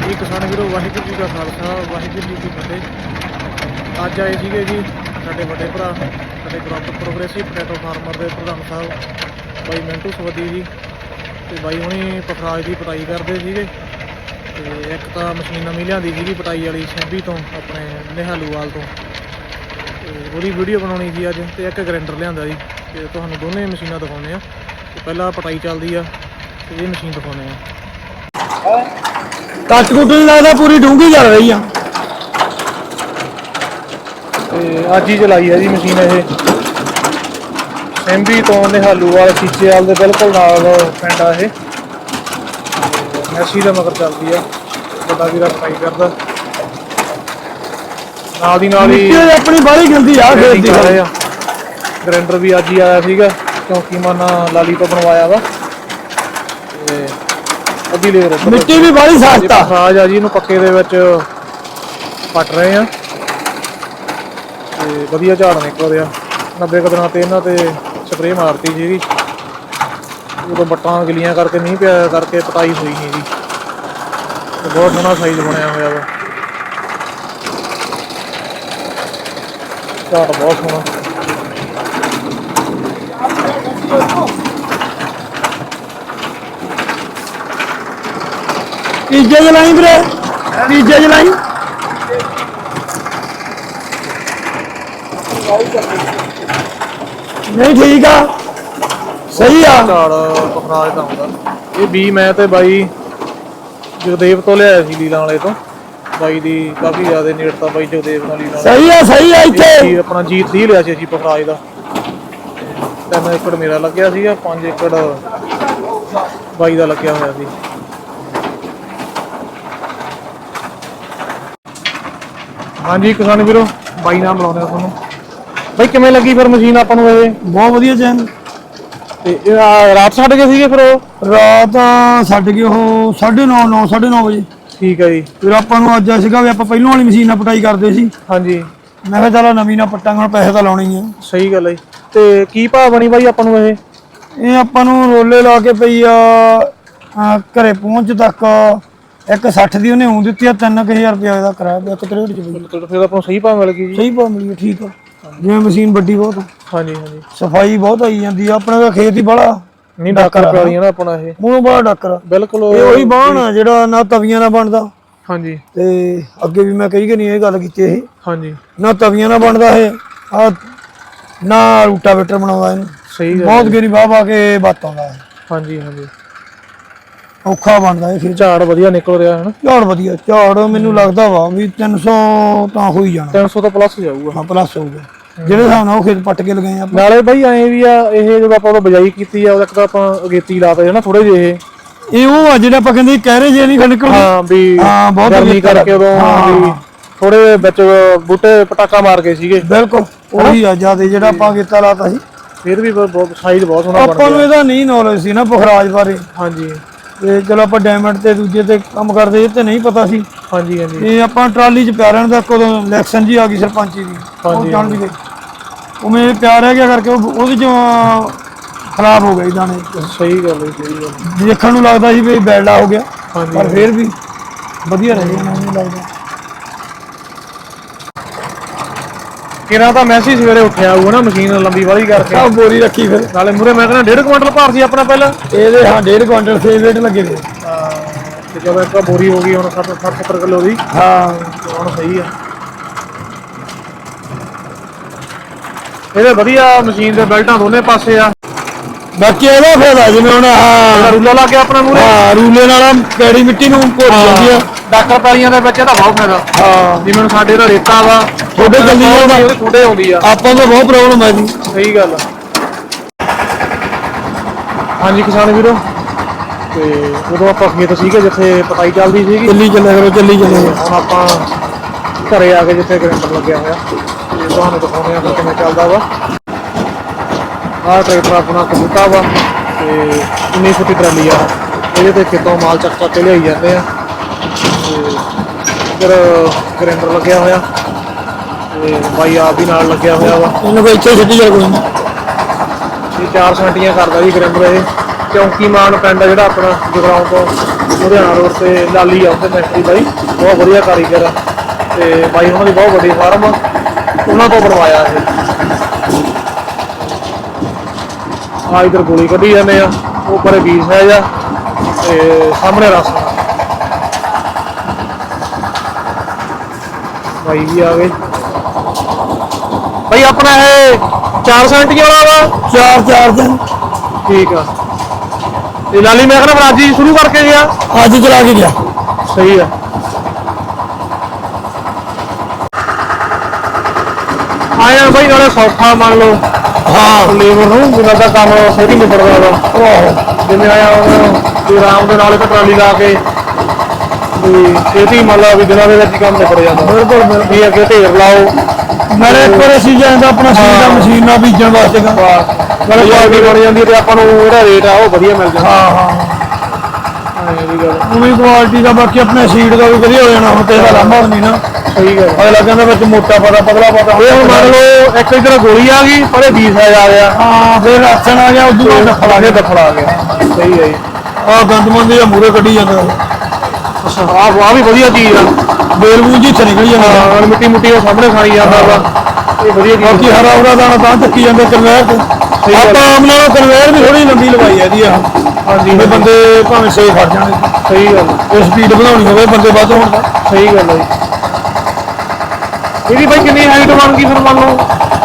ਹਾਂਜੀ, ਕਿਸਾਨ ਵੀਰੋ, ਵਾਹਿਗੁਰੂ ਜੀ ਕਾ ਖਾਲਸਾ, ਵਾਹਿਗੁਰੂ ਜੀ ਕੀ ਫਤਿਹ। ਅੱਜ ਆਏ ਸੀਗੇ ਜੀ ਸਾਡੇ ਵੱਡੇ ਭਰਾ, ਸਾਡੇ ਗਰੁੱਪ ਪ੍ਰੋਗਰੈਸਿਵ ਪੋਟੈਟੋ ਫਾਰਮਰ ਦੇ ਪ੍ਰਧਾਨ ਸਾਹਿਬ, ਬਾਈ ਮਿੰਟੂ ਸਵਦੀ ਜੀ ਤੇ ਬਾਈ ਹੁਣੀ ਪਖਰਾਜ ਦੀ ਪਟਾਈ ਕਰਦੇ ਸੀਗੇ। ਤੇ ਇੱਕ ਤਾਂ ਮਸ਼ੀਨ ਨਵੀਂ ਲਿਆਂਦੀ ਸੀਗੀ ਪਟਾਈ ਵਾਲੀ ਸੈਂਬੀ ਤੋਂ, ਆਪਣੇ ਨਿਹਾਲੂਵਾਲ ਤੋਂ। ਤੇ ਉਹਦੀ ਵੀਡੀਓ ਬਣਾਉਣੀ ਸੀ ਅੱਜ ਤੇ ਇੱਕ ਗ੍ਰੈਂਡਰ ਲਿਆਂਦਾ ਜੀ, ਤੇ ਤੁਹਾਨੂੰ ਦੋਨੇ ਮਸ਼ੀਨਾਂ ਦਿਖਾਉਂਦੇ ਆ ਤੇ ਪਹਿਲਾਂ ਪਟਾਈ ਚੱਲਦੀ ਆ, ਤੇ ਇਹ ਮਸ਼ੀਨ ਦਿਖਾਉਂਦੇ ਆ ਕੱਟ ਕੁੱਟ ਨਹੀਂ ਲੱਗਦਾ ਪੂਰੀ ਡੂੰਗੀ ਚੱਲ ਰਹੀ ਆ। ਤੇ ਅੱਜ ਹੀ ਚਲਾਈ ਹੈ ਜੀ ਮਸ਼ੀਨ ਇਹ। ਐਮਬੀ ਤੋਂ ਨਿਹਾਲੂ ਵਾਲੇ ਸੀਚੇ ਵਾਲ ਦੇ ਬਿਲਕੁਲ ਨਾਲ ਪਿੰਡ ਆ ਇਹ। ਮੈਸੀ ਦਾ ਮਗਰ ਚੱਲਦੀ ਆ ਵੱਡਾ ਵੀਰਾ ਟਰਾਈ ਕਰਦਾ। ਨਾਲ ਦੀ ਨਾਲ ਹੀ ਆਪਣੀ ਬਾਹਲੀ ਗੰਦੀ ਆ ਗ੍ਰੈਂਡਿੰਗ ਦੀ ਗ੍ਰੈਂਡਰ ਵੀ ਅੱਜ ਹੀ ਆਇਆ ਸੀਗਾ ਕਿਉਂਕਿ ਮਨ ਲਾਲੀ ਤੋਂ ਬਣਵਾਇਆ ਵਾ। ਅੱਧੀ ਲੇਰ ਮਿੱਟੀ ਵੀ ਸਖਤ ਆ ਸਾਜ ਆ ਜੀ ਇਹਨੂੰ ਪੱਕੇ ਦੇ ਵਿੱਚ ਪੱਟ ਰਹੇ ਆ। ਤੇ ਵਧੀਆ ਝਾੜ ਨਿਕਲ ਰਿਹਾ। 90 ਕਦਰਾਂ ਤੇ ਇਹਨਾਂ ਤੇ ਸਪਰੇਅ ਮਾਰਤੀ ਸੀਗੀ। ਉਦੋਂ ਬੱਟਾਂ ਗਿਲੀਆਂ ਕਰਕੇ ਨਹੀਂ ਪਿਆ ਕਰਕੇ ਪਟਾਈ ਹੋਈ ਨਹੀਂ ਜੀ। ਬਹੁਤ ਸੋਹਣਾ ਸਾਈਜ਼ ਬਣਿਆ ਹੋਇਆ ਵਾ। ਝਾੜ ਬਹੁਤ ਸੋਹਣਾ। ਤੀਜੇ ਚ ਲਾਈ ਵੀਰੇ। ਤੀਜੇ ਚ ਲਾਈ। ਨਹੀਂ ਠੀਕ ਆ। ਸਹੀ ਆ। ਝਾੜ ਪਖਰਾਜ ਦਾ ਹੁੰਦਾ ਇਹ ਬੀ ਮੈਂ ਤੇ ਬਾਈ ਜਗਦੇਵ ਤੋਂ ਲਿਆਇਆ ਸੀ ਲੀਲਾਂ ਵਾਲੇ ਤੋਂ। ਬਾਈ ਦੀ ਕਾਫੀ ਜ਼ਿਆਦਾ ਨੇੜਤਾ ਬਾਈ ਜਗਦੇਵ ਨਾਲ ਲੀਲਾਂ ਵਾਲੇ ਸਹੀ ਆ ਸਹੀ ਆ ਇੱਥੇ। ਜੀ ਆਪਣਾ ਜੀਤ ਦੀ ਲਿਆ ਸੀ ਅਸੀਂ ਪਖਰਾਜ ਦਾ। ਤਿੰਨ ਏਕੜ ਮੇਰਾ ਲੱਗਿਆ ਸੀਗਾ 5 ਏਕੜ ਬਾਈ ਦਾ ਲੱਗਿਆ ਹੋਇਆ ਸੀ। ਹਾਂਜੀ ਕਿਸਾਨ ਵੀਰੋ ਬਾਈ ਨਾਲ ਮਿਲਾਉਂਦੇ ਆ ਤੁਹਾਨੂੰ। ਬਾਈ ਕਿਵੇਂ ਲੱਗੀ ਫਿਰ ਮਸ਼ੀਨ ਆਪਾਂ ਨੂੰ ਇਹ ਬਹੁਤ ਵਧੀਆ ਚੈਨ। ਤੇ ਇਹ ਆ ਰਾਤ ਛੱਡ ਗਏ ਸੀਗੇ ਫਿਰ ਉਹ? ਰਾਤ ਛੱਡ ਗਏ ਉਹ 9:30 9 9:30 ਵਜੇ। ਠੀਕ ਹੈ ਜੀ। ਫਿਰ ਆਪਾਂ ਨੂੰ ਅੱਜ ਸੀਗਾ ਵੀ ਆਪਾਂ ਪਹਿਲੋਂ ਵਾਲੀ ਮਸ਼ੀਨ ਨਾਲ ਪਟਾਈ ਕਰਦੇ ਸੀ। ਹਾਂਜੀ। ਮੈਂ ਕਿਹਾ ਚਲੋ ਨਵੀਂ ਨਾਲ ਪੱਟਾਂਗੇ ਹੁਣ ਪੈਸੇ ਤਾਂ ਲਾਉਣੇ ਹੀ ਆ। ਸਹੀ ਗੱਲ ਹੈ ਜੀ। ਤੇ ਕੀ ਭਾਅ ਬਣੀ ਬਾਈ ਆਪਾਂ ਨੂੰ ਇਹ ਇਹ ਆਪਾਂ ਨੂੰ ਰੋਲੇ ਲਾ ਕੇ ਪਈ ਆ ਆ, ਘਰੇ ਪਹੁੰਚ ਤੱਕ ਇੱਕ 60 ਦੀ ਉਹਨੇ ਊਂ ਦਿੱਤੀ ਆ 3000 ਰੁਪਏ ਦਾ ਕਿਰਾਇਆ ਇੱਕ ਤਰੇੜ ਚ ਪਈ ਮਤਲਬ ਫਿਰ ਆਪਾਂ ਨੂੰ ਸਹੀ ਭਾਅ ਮਿਲ ਗਈ ਜੀ। ਸਹੀ ਪਾ ਮਿਲੀ ਠੀਕ ਆ। ਜਿਵੇਂ ਮਸ਼ੀਨ ਵੱਡੀ ਬਹੁਤ ਆ। ਹਾਂਜੀ ਹਾਂਜੀ। ਸਫ਼ਾਈ ਬਹੁਤ ਆਈ ਜਾਂਦੀ ਆ ਆਪਣੇ ਦਾ ਖੇਤ ਹੀ ਬੜਾ ਨਹੀਂ ਡਾਕਰ ਪਿਆਲੀਆਂ ਨਾ ਆਪਣਾ ਇਹ। ਮੂੰਹ ਬੜਾ ਡੱਕਰ ਆ। ਬਿਲਕੁਲ ਇਹ ਉਹੀ ਬਾਣ ਆ ਜਿਹੜਾ ਨਾ ਤਵੀਆਂ ਨਾਲ ਬਣਦਾ। ਹਾਂਜੀ। ਤੇ ਅੱਗੇ ਵੀ ਮੈਂ ਕਹੀ ਕਿ ਨਹੀਂ ਇਹ ਗੱਲ ਕੀਤੀ ਇਹ। ਹਾਂਜੀ। ਨਾ ਤਵੀਆਂ ਨਾਲ ਬਣਦਾ ਇਹ ਆ ਨਾ ਰੂਟਾਵੇਟਰ ਬਣਾਉਂਦਾ ਇਹਨੂੰ। ਸਹੀ ਗੱਲ ਬਹੁਤ ਗੇਰੀ ਵਾਹ ਵਾਹ ਕੇ ਬਾਤ ਆਉਂਦਾ ਇਹ। ਹਾਂਜੀ ਹਾਂਜੀ। ਔਖਾ ਬਣਦਾ ਇਹ ਝਾੜ ਵਧੀਆ ਨਿਕਲ ਰਿਹਾ ਹੈ ਨਾ। ਝਾੜ ਵਧੀਆ ਝਾੜ ਮੈਨੂੰ ਲੱਗਦਾ ਵਾ ਵੀ 300 ਤਾਂ ਹੋ ਹੀ ਜਾਣਾ। 300 ਤੋਂ ਪਲੱਸ ਜਾਊਗਾ। ਹਾਂ ਪਲੱਸ ਹੋਊਗਾ। ਜਿਹੜੇ ਹਿਸਾਬ ਨਾਲ ਉਹ ਖੇਤ ਪੱਟ ਕੇ ਲਗਾਏ ਆਪਾਂ। ਨਾਲੇ ਬਾਈ ਐਂ ਵੀ ਆ ਇਹ ਜਦੋਂ ਆਪਾਂ ਉਹ ਬਜਾਈ ਕੀਤੀ ਆ ਉਹਦਾ ਇੱਕ ਤਾਂ ਆਪਾਂ ਅਗੇਤੀ ਲਾਤਾ ਹੈ ਨਾ ਥੋੜੇ ਜਿਹੇ ਇਹ। ਉਹ ਆ ਜਿਹੜਾ ਆਪਾਂ ਕਹਿੰਦੇ ਕਹਿਰੇ ਜੇ ਨਹੀਂ ਖੜਕ ਹਾਂ ਵੀ ਹਾਂ, ਬਹੁਤ ਗਰਮੀ ਕਰਕੇ ਉਦੋਂ ਵੀ ਥੋੜੇ ਵਿੱਚ ਬੂਟੇ ਪਟਾਕਾ ਮਾਰ ਕੇ ਸੀਗੇ। ਬਿਲਕੁਲ ਉਹੀ ਆ ਜ਼ਿਆਦਾ ਜਿਹੜਾ ਆਪਾਂ ਕੀਤਾ ਲਾਤਾ ਸੀ। ਫਿਰ ਵੀ ਬਹੁਤ ਸਾਈਜ਼ ਬਹੁਤ ਸੋਹਣਾ ਬਣ ਆਪਾਂ ਨੂੰ ਇਹਦਾ ਨਹੀਂ ਨੌਲੇਜ ਸੀ ਨਾ ਪੁਖਰਾਜ ਬਾਰੇ। ਹਾਂਜੀ। ਤੇ ਚਲੋ ਆਪਾਂ ਡਾਇਮੰਡ ਤੇ ਦੂਜੇ ਤੇ ਕੰਮ ਕਰਦੇ ਇਹ ਤੇ ਨਹੀਂ ਪਤਾ ਸੀ। ਹਾਂਜੀ ਹਾਂਜੀ। ਇਹ ਆਪਾਂ ਟਰਾਲੀ 'ਚ ਪਿਆ ਰਹਿਣ ਦਾ ਕਦੋਂ ਇਲੈਕਸ਼ਨ ਜੀ ਆ ਗਈ ਸਰਪੰਚੀ ਦੀ ਉਹ ਜਾਣ ਵੀ ਗਈ ਉਵੇਂ ਪਿਆ ਰਹਿ ਗਿਆ ਕਰਕੇ ਉਹ- ਉਹਦੇ ਚੋਂ ਖਰਾਬ ਹੋ ਗਈ ਦਾਣੇ। ਸਹੀ ਗੱਲ ਹੈ ਸਹੀ ਗੱਲ ਦੇਖਣ ਨੂੰ ਲੱਗਦਾ ਸੀ ਵੀ ਬੈਲਡਾ ਹੋ ਗਿਆ ਹਾਂਜੀ ਪਰ ਫਿਰ ਵੀ ਵਧੀਆ ਰਹੇ। ਮੈਨੂੰ ਲੱਗਦਾ। ਕਿਰਾਂ ਤਾਂ ਮੈਸੇਜ ਸਵੇਰੇ ਉੱਠਿਆ ਹੋਊਗਾ ਨਾ ਮਸ਼ੀਨ ਲੰਬੀ ਵਾਲੀ ਕਰਕੇ। ਸਭ ਬੋਰੀ ਰੱਖੀ ਫਿਰ। ਨਾਲੇ ਮੂਰੇ ਮੈਂ ਕਹਿੰਦਾ 1.5 ਕੁਇੰਟਲ ਭਾਰ ਸੀ ਆਪਣਾ ਪਹਿਲਾਂ। ਇਹਦੇ ਹਾਂ 1.5 ਕੁਇੰਟਲ ਸੇ ਵੇਟ ਲੱਗੇ ਨੇ ਤੇ ਜਦੋਂ ਇੱਕ ਬੋਰੀ ਹੋ ਗਈ ਹੁਣ 60 70 ਕਿਲੋ ਦੀ। ਹਾਂ। ਹੁਣ ਸਹੀ ਆ। ਇਹਦੇ ਵਧੀਆ ਮਸ਼ੀਨ ਦੇ ਬੈਲਟਾਂ ਦੋਨੇ ਪਾਸੇ ਆ। ਬਾਕੀ ਇਹਦਾ ਫਾਇਦਾ ਜਿਵੇਂ ਹੁਣ ਹਾਂ ਰੂਲਾ ਲਾ ਕੇ ਆਪਣਾ ਮੂਰੇ ਹਾਂ ਰੂਲੇ ਨਾਲ ਪੈੜੀ ਮਿੱਟੀ ਨੂੰ ਭੁੱਜ ਜਾਂਦੀ ਆ। ਡਾਕਰ ਪੈਲੀਆਂ ਦੇ ਵਿੱਚ ਇਹਦਾ ਬਹੁਤ ਫਾਇਦਾ ਹਾਂ ਜਿਵੇਂ ਹੁਣ ਸਾਡੇ ਦਾ ਰੇਤਾ ਵਾ। ਤੁਹਾਡੇ ਜਲਦੀ ਉਹਦੇ ਥੋੜੇ ਆਉਂਦੀ ਆ। ਆਪਾਂ ਨੂੰ ਬਹੁਤ ਪ੍ਰੋਬਲਮ ਹੈ ਜੀ। ਸਹੀ ਗੱਲ ਆ। ਹਾਂਜੀ ਕਿਸਾਨ ਵੀਰੋ ਤੇ ਉਦੋਂ ਆਪਾਂ ਖੇਤ ਸੀਗੇ ਜਿੱਥੇ ਪਟਾਈ ਚੱਲਦੀ ਸੀਗੀ। ਚੱਲੀ ਚੱਲਿਆ ਕਰੋ ਚੱਲੀ ਚੱਲਿਆ। ਹੁਣ ਆਪਾਂ ਘਰੇ ਆ ਕੇ ਜਿੱਥੇ ਗ੍ਰੈਂਡਰ ਲੱਗਿਆ ਹੋਇਆ। ਤੇ ਤੁਹਾਨੂੰ ਦਿਖਾਉਂਦੇ ਆ ਕਿਵੇਂ ਚੱਲਦਾ ਵਾ। ਆਹ ਟਰੈਕਟਰ ਆਪਣਾ ਕਬੂਤਾ ਵਾ ਤੇ 19 ਫੁੱਟੀ ਟਰਾਲੀ ਆ। ਇਹਦੇ ਤੇ ਖੇਤੋਂ ਮਾਲ ਚੱਕ ਚੱਕ ਕੇ ਲਿਆਈ ਜਾਂਦੇ ਆ। ਇੱਧਰ ਗ੍ਰੈਂਡਰ ਲੱਗਿਆ ਹੋਇਆ। ਤੇ ਬਾਈ ਆਪ ਵੀ ਨਾਲ ਲੱਗਿਆ ਹੋਇਆ ਵਾ। ਇਹਨੂੰ ਕੋਈ ਇੱਥੇ ਸਿੱਟੀ ਚੱਲ ਕੋਈ ਨਹੀਂ ਇਹ 4 ਸੈਂਟੀਆਂ ਕਰਦਾ ਜੀ ਗ੍ਰੈਂਡਰ ਇਹ। ਚੌਂਕੀ ਮਾਨ ਪਿੰਡ ਆ ਜਿਹੜਾ ਆਪਣਾ ਜਗਰਾਉਂ ਤੋਂ ਲੁਧਿਆਣਾ ਰੋਡ ਤੇ ਲਾਲੀ ਆ ਉਹਦੇ ਮਿਸਤਰੀ ਬਾਈ। ਬਹੁਤ ਵਧੀਆ ਕਾਰੀਗਰ ਆ। ਤੇ ਬਾਈ ਉਹਨਾਂ ਦੀ ਬਹੁਤ ਵੱਡੀ ਫਾਰਮ ਆ। ਉਹਨਾਂ ਤੋਂ ਬਣਵਾਇਆ ਇਹ। ਆ ਇਧਰ ਗੋਲੀ ਕੱਢੀ ਜਾਂਦੇ ਆ। ਉਹ ਪਰੇ ਹੈ ਜਾਂ ਤੇ ਸਾਹਮਣੇ ਰਸ ਬਾਈ ਵੀ ਆ ਗਏ ਬਾਈ ਆਪਣਾ ਇਹ 4 ਸੈਂਟੀ ਵਾਲਾ ਵਾ? ਚਾਰ ਚਾਰ ਦਿਨ ਠੀਕ ਆ। ਤੇ ਲਾਲੀ ਮੈਂ ਕਹਿੰਦਾ ਅੱਜ ਹੀ ਸ਼ੁਰੂ ਕਰਕੇ ਗਿਆ? ਅੱਜ ਚਲਾ ਕੇ ਗਿਆ। ਸਹੀ ਆ। ਆਇਆ ਬਾਈ ਨਾਲੇ ਸੌਖਾ ਮੰਨ ਲਓ। ਹਾਂ। ਲੇਬਰ ਨੂੰ ਬਿਨਾਂ ਦਾ ਕੰਮ ਛੇਤੀ ਨਿਬੜਦਾ ਵਾ। ਆਹੋ। ਜਿਵੇਂ ਆਇਆ ਉਹ ਵੀ ਆਰਾਮ ਦੇ ਨਾਲ ਇੱਕ ਟਰਾਲੀ ਲਾ ਕੇ ਛੇਤੀ ਮੰਨ ਲਾ ਵੀ ਦਿਨਾਂ ਦੇ ਵਿੱਚ ਹੀ ਕੰਮ ਨਿਬੜ ਜਾਂਦਾ। ਬਿਲਕੁਲ ਬਿਲਕੁਲ। ਵੀ ਅੱਗੇ ਢੇਰ ਲਾਓ। ਨਾਲੇ ਇੱਕ ਵਾਰ ਅਸੀਂ ਜਾਂਦਾ ਆਪਣਾ ਸੀਜ਼ਨ ਦਾ ਮਸ਼ੀਨ ਨਾਲ ਬੀਜਣ ਵਾਸਤੇ ਗਾ। ਨਾਲੇ ਕੁਆਲਿਟੀ ਬਣ ਜਾਂਦੀ ਤੇ ਆਪਾਂ ਨੂੰ ਜਿਹੜਾ ਰੇਟ ਆ ਉਹ ਵਧੀਆ ਮਿਲ ਜਾਂਦਾ। ਹਾਂ ਹਾਂ। ਇਹ ਵੀ ਗੱਲ ਉਵੇਂ ਕੁਆਲਿਟੀ ਦਾ ਬਾਕੀ ਆਪਣੇ ਸੀਡ ਦਾ ਵੀ ਵਧੀਆ ਹੋ ਜਾਣਾ ਹੁਣ ਤੇ ਇਹਦਾ ਲਾਮਾ ਨਹੀਂ ਨਾ। ਸਹੀ ਗੱਲ ਅਗਲਾ ਕਹਿੰਦਾ ਵਿੱਚ ਮੋਟਾ ਪਤਾ ਪਤਲਾ ਪਤਾ। ਇਹ ਹੁਣ ਮੰਨ ਲਓ ਇੱਕ ਇਧਰ ਗੋਲੀ ਆ ਗਈ ਪਰ ਇਹ 20 ਸਾਈਜ਼ ਆ ਗਿਆ। ਹਾਂ ਫਿਰ ਰਾਸ਼ਨ ਆ ਗਿਆ ਉਦੋਂ ਬਾਅਦ ਇਹ ਗਿਆ। ਦਫੜਾ ਆ ਗਿਆ। ਸਹੀ ਹੈ ਆ ਗੰਦਮੰਦੀ ਦਾ ਮੂਰੇ ਕੱਢੀ ਜਾਂਦਾ। ਆਹ ਆਹ ਵੀ ਵਧੀਆ ਚੀਜ਼ ਆ। ਬੇਲ ਬੂਝ ਇੱਥੇ ਨਿਕਲ ਜਾਂਦਾ ਹਾਂ ਮਿੱਟੀ ਮੁੱਟੀ ਉਹ ਸਾਹਮਣੇ ਖਾਈ ਜਾਂਦਾ ਵਾ। ਇਹ ਵਧੀਆ ਚੀਜ਼ ਬਾਕੀ ਹਰਾ ਹਰਾ ਦਾਣਾ ਤਾਂ ਚੱਕੀ ਜਾਂਦਾ ਕਨਵੇਅਰ ਤੇ। ਸਹੀ ਆਪਾਂ ਆਮ ਨਾਲੋਂ ਕਨਵੇਅਰ ਵੀ ਥੋੜੀ ਲੰਬੀ ਲਵਾਈ ਹੈ ਇਹਦੀ ਆ। ਹਾਂਜੀ। ਜਿਵੇਂ ਬੰਦੇ ਭਾਵੇਂ ਸੇ ਫੜ ਜਾਣ। ਸਹੀ ਗੱਲ ਇਹ ਸਪੀਡ ਵਧਾਉਣੀ ਹੋਵੇ ਬੰਦੇ ਵੱਧ ਹੋਣ ਦਾ। ਸਹੀ ਗੱਲ ਹੈ ਜੀ। ਇਹਦੀ ਬਾਈ ਕਿੰਨੀ ਹਾਈਟ ਬਣ ਗਈ ਫਿਰ ਮੰਨ ਲਓ?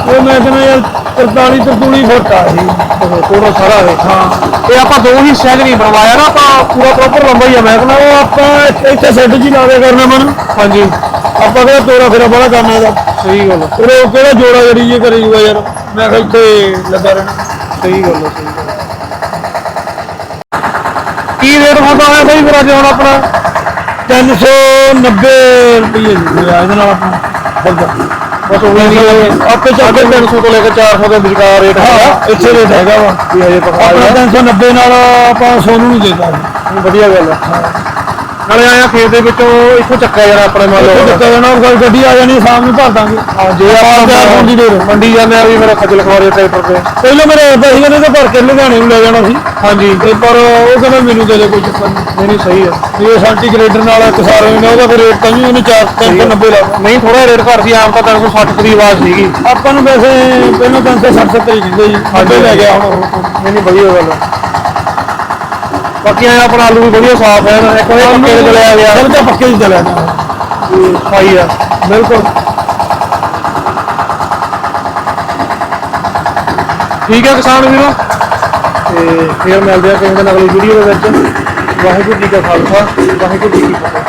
ਇਹ ਮੈਂ ਕਹਿੰਦਾ ਯਾਰ 43 ਤਰਤੂਲੀ ਫੁੱਟ ਆ ਇਹ ਥੋੜਾ ਸਾਰਾ ਹੈ ਹਾਂ ਇਹ ਆਪਾਂ ਦੋ ਹਿੱਸਿਆਂ 'ਚ ਨਹੀਂ ਬਣਵਾਇਆ ਨਾ ਆਪਾਂ ਪੂਰਾ ਪ੍ਰੋਪਰ ਲੰਬਾ ਹੀ ਆ ਮੈਂ ਕਹਿੰਦਾ ਉਹ ਆਪਾਂ ਇੱਥੇ- ਸੈੱਟ ਜੀ ਲਾ ਦੇ ਕਰਨਾ ਮਨ। ਹਾਂਜੀ। ਆਪਾਂ ਕਿਹੜਾ ਤੋਰਾ ਫੇਰਾ ਬੜਾ ਕਰਨਾ ਇਹਦਾ? ਸਹੀ ਗੱਲ ਫਿਰ ਉਹ ਕਿਹੜਾ ਜੋੜਾ ਜਿਹੜੀ ਇਹ ਕਰੀ ਜੂਗਾ ਯਾਰ? ਮੈਂ ਕਿਹਾ ਇੱਥੇ ਲੱਗਾ ਰਹਿਣਾ। ਸਹੀ ਗੱਲ ਸਹੀ ਗੱਲ। ਕੀ ਰੇਟ ਹੁੰਦਾ ਹੈ ਬਾਈ ਫਿਰ ਅੱਜ ਹੁਣ ਆਪਣਾ? 390 ਰੁਪਏ ਜੀ ਹੋਇਆ ਇਹਦੇ ਨਾਲ ਆਪਣਾ। ਬੰਦਾ ਬਸ ਉਹ ਨਹੀਂ ਆਪੇ ਚੱਲ ਸਾਢੇ 300 ਤੋਂ ਲੈ ਕੇ 400 ਦੇ ਵਿਚਕਾਰ ਰੇਟ ਹਾਂ ਹੈਗਾ। ਇੱਥੇ ਰੇਟ ਹੈਗਾ ਵਾ। ਵੀ ਹਜੇ ਪਕਾ ਆਪਣਾ 390 ਨਾਲ ਆਪਾਂ ਸੋਨੂੰ ਨੂੰ ਦੇਤਾ ਵਧੀਆ ਗੱਲ ਆ। ਨਾਲੇ ਆਇਆ ਖੇਤ ਦੇ ਵਿੱਚੋਂ ਇੱਥੋਂ ਚੱਕਿਆ ਯਾਰ ਆਪਣੇ ਮੰਨ ਲਓ ਦਿੱਤਾ ਜਾਣਾ ਉਹ ਕੋਈ ਗੱਡੀ ਆ ਜਾਣੀ ਸ਼ਾਮ ਨੂੰ ਭਰ ਦਾਂਗੇ। ਹਾਂ ਜੇ ਆਪਾਂ ਹੋਣ ਦੀ ਮੰਡੀ ਜਾਂਦੇ ਆ ਵੀ ਮੇਰਾ ਖੱਜਲ ਖਵਾਰੇ ਟਰੈਕਟਰ ਤੇ। ਪਹਿਲਾਂ ਮੇਰੇ ਆਪ ਸੀ ਕਹਿੰਦੇ ਤੇ ਭਰ ਕੇ ਲੁਧਿਆਣੇ ਨੂੰ ਲੈ ਜਾਣਾ ਸੀ। ਹਾਂਜੀ। ਤੇ ਪਰ ਉਹ ਕਹਿੰਦਾ ਮੈਨੂੰ ਦੇ ਦੇ ਕੋਈ ਚੱਕਰ ਨਹੀਂ। ਨਹੀਂ ਸਹੀ ਆ। ਇਹ ਸੈਂਟੀਗ੍ਰੇਡਰ ਨਾਲ ਇੱਕ ਸਾਰ ਹੋਣਾ ਉਹਦਾ ਫਿਰ ਰੇਟ ਤਾਂ ਵੀ ਉਹਨੇ 4 390 ਲਾ। ਨਹੀਂ ਥੋੜਾ ਰੇਟ ਘੱਟ ਸੀ ਆਮ ਤਾਂ 360 ਦੀ ਆਵਾਜ਼ ਸੀਗੀ। ਆਪਾਂ ਨੂੰ ਵੈਸੇ ਪਹਿਲਾਂ 360 70 ਹੀ ਕਹਿੰਦੇ ਜੀ ਅੱਗੇ ਲੈ ਗਿਆ ਹੁਣ। ਨਹੀਂ ਵਧੀਆ ਗੱਲ ਬਾਕੀ ਆਇਆ ਆਪਣਾ ਆਲੂ ਵੀ ਵਧੀਆ ਸਾਫ਼ ਹੈ ਇੱਕ ਵਾਰ ਪੱਕੇ ਦੇ ਚਲਿਆ ਗਿਆ ਸਭ ਤੋਂ ਪੱਕੇ ਹੀ ਚਲਿਆ ਗਿਆ ਸਫ਼ਾਈ ਆ। ਬਿਲਕੁਲ। ਠੀਕ ਹੈ ਕਿਸਾਨ ਵੀਰੋ? ਤੇ ਫੇਰ ਮਿਲਦੇ ਆ ਕਿਸੇ ਦਿਨ ਅਗਲੀ ਵੀਡੀਓ ਦੇ ਵਿੱਚ। ਵਾਹਿਗੁਰੂ ਜੀ ਕਾ ਖਾਲਸਾ ਵਾਹਿਗੁਰੂ ਜੀ ਕੀ ਫਤਿਹ।